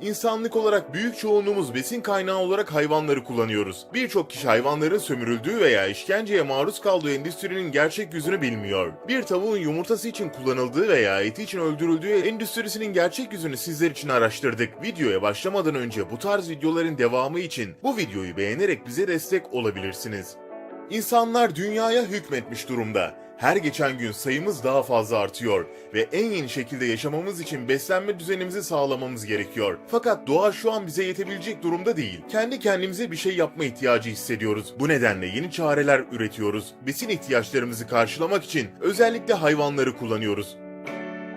İnsanlık olarak büyük çoğunluğumuz besin kaynağı olarak hayvanları kullanıyoruz. Birçok kişi hayvanların sömürüldüğü veya işkenceye maruz kaldığı endüstrinin gerçek yüzünü bilmiyor. Bir tavuğun yumurtası için kullanıldığı veya eti için öldürüldüğü endüstrisinin gerçek yüzünü sizler için araştırdık. Videoya başlamadan önce bu tarz videoların devamı için bu videoyu beğenerek bize destek olabilirsiniz. İnsanlar dünyaya hükmetmiş durumda. Her geçen gün sayımız daha fazla artıyor ve en yeni şekilde yaşamamız için beslenme düzenimizi sağlamamız gerekiyor. Fakat doğa şu an bize yetebilecek durumda değil. Kendi kendimize bir şey yapma ihtiyacı hissediyoruz. Bu nedenle yeni çareler üretiyoruz. Besin ihtiyaçlarımızı karşılamak için özellikle hayvanları kullanıyoruz.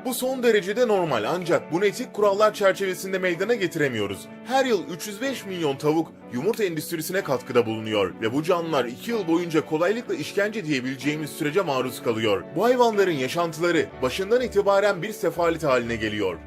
Bu son derecede normal ancak bunu etik kurallar çerçevesinde meydana getiremiyoruz. Her yıl 305 milyon tavuk yumurta endüstrisine katkıda bulunuyor ve bu canlılar 2 yıl boyunca kolaylıkla işkence diyebileceğimiz sürece maruz kalıyor. Bu hayvanların yaşantıları başından itibaren bir sefalet haline geliyor.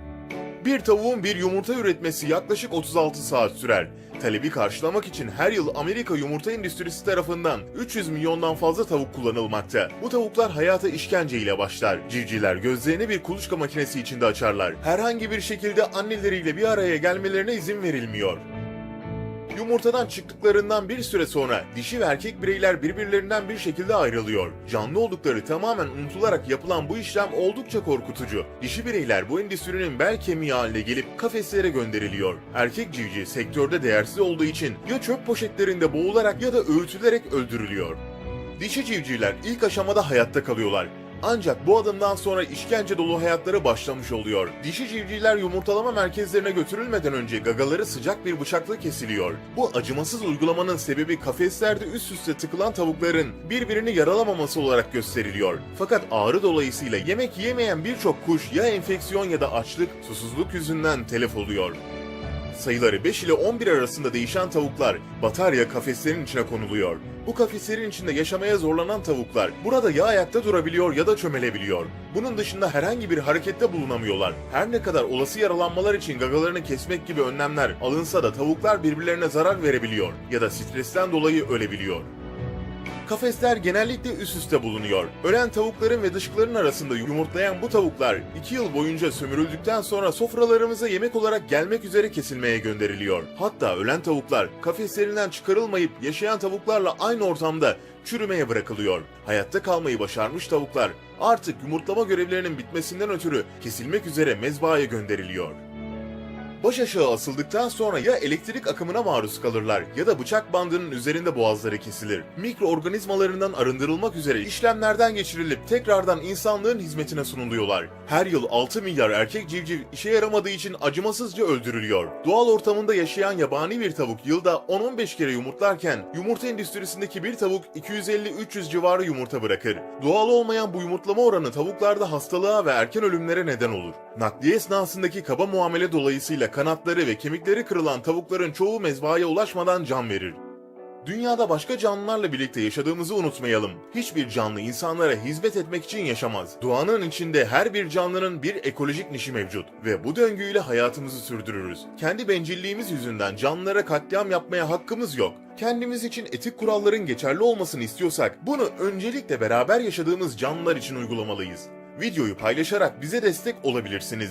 Bir tavuğun bir yumurta üretmesi yaklaşık 36 saat sürer. Talebi karşılamak için her yıl Amerika yumurta endüstrisi tarafından 300 milyondan fazla tavuk kullanılmakta. Bu tavuklar hayata işkence ile başlar. Civcivler gözlerini bir kuluçka makinesi içinde açarlar. Herhangi bir şekilde anneleriyle bir araya gelmelerine izin verilmiyor. Yumurtadan çıktıklarından bir süre sonra dişi ve erkek bireyler birbirlerinden bir şekilde ayrılıyor. Canlı oldukları tamamen unutularak yapılan bu işlem oldukça korkutucu. Dişi bireyler bu endüstrinin bel kemiği haline gelip kafeslere gönderiliyor. Erkek civciv sektörde değersiz olduğu için ya çöp poşetlerinde boğularak ya da öğütülerek öldürülüyor. Dişi civcivler ilk aşamada hayatta kalıyorlar. Ancak bu adımdan sonra işkence dolu hayatları başlamış oluyor. Dişi civcivler yumurtalama merkezlerine götürülmeden önce gagaları sıcak bir bıçakla kesiliyor. Bu acımasız uygulamanın sebebi kafeslerde üst üste tıkılan tavukların birbirini yaralamaması olarak gösteriliyor. Fakat ağrı dolayısıyla yemek yemeyen birçok kuş ya enfeksiyon ya da açlık, susuzluk yüzünden telef oluyor. Sayıları 5 ile 11 arasında değişen tavuklar batarya kafeslerin içine konuluyor. Bu kafeslerin içinde yaşamaya zorlanan tavuklar burada ya ayakta durabiliyor ya da çömelebiliyor. Bunun dışında herhangi bir harekette bulunamıyorlar. Her ne kadar olası yaralanmalar için gagalarını kesmek gibi önlemler alınsa da tavuklar birbirlerine zarar verebiliyor ya da stresten dolayı ölebiliyor. Kafesler genellikle üst üste bulunuyor. Ölen tavukların ve dışkıların arasında yumurtlayan bu tavuklar 2 yıl boyunca sömürüldükten sonra sofralarımıza yemek olarak gelmek üzere kesilmeye gönderiliyor. Hatta ölen tavuklar kafeslerinden çıkarılmayıp yaşayan tavuklarla aynı ortamda çürümeye bırakılıyor. Hayatta kalmayı başarmış tavuklar artık yumurtlama görevlerinin bitmesinden ötürü kesilmek üzere mezbahaya gönderiliyor. Baş aşağı asıldıktan sonra ya elektrik akımına maruz kalırlar ya da bıçak bandının üzerinde boğazları kesilir. Mikroorganizmalarından arındırılmak üzere işlemlerden geçirilip tekrardan insanlığın hizmetine sunuluyorlar. Her yıl 6 milyar erkek civciv işe yaramadığı için acımasızca öldürülüyor. Doğal ortamında yaşayan yabani bir tavuk yılda 10-15 kere yumurtlarken yumurta endüstrisindeki bir tavuk 250-300 civarı yumurta bırakır. Doğal olmayan bu yumurtlama oranı tavuklarda hastalığa ve erken ölümlere neden olur. Nakliye esnasındaki kaba muamele dolayısıyla kanatları ve kemikleri kırılan tavukların çoğu mezbahaya ulaşmadan can verir. Dünyada başka canlılarla birlikte yaşadığımızı unutmayalım. Hiçbir canlı insanlara hizmet etmek için yaşamaz. Doğanın içinde her bir canlının bir ekolojik nişi mevcut ve bu döngüyle hayatımızı sürdürürüz. Kendi bencilliğimiz yüzünden canlılara katliam yapmaya hakkımız yok. Kendimiz için etik kuralların geçerli olmasını istiyorsak bunu öncelikle beraber yaşadığımız canlılar için uygulamalıyız. Videoyu paylaşarak bize destek olabilirsiniz.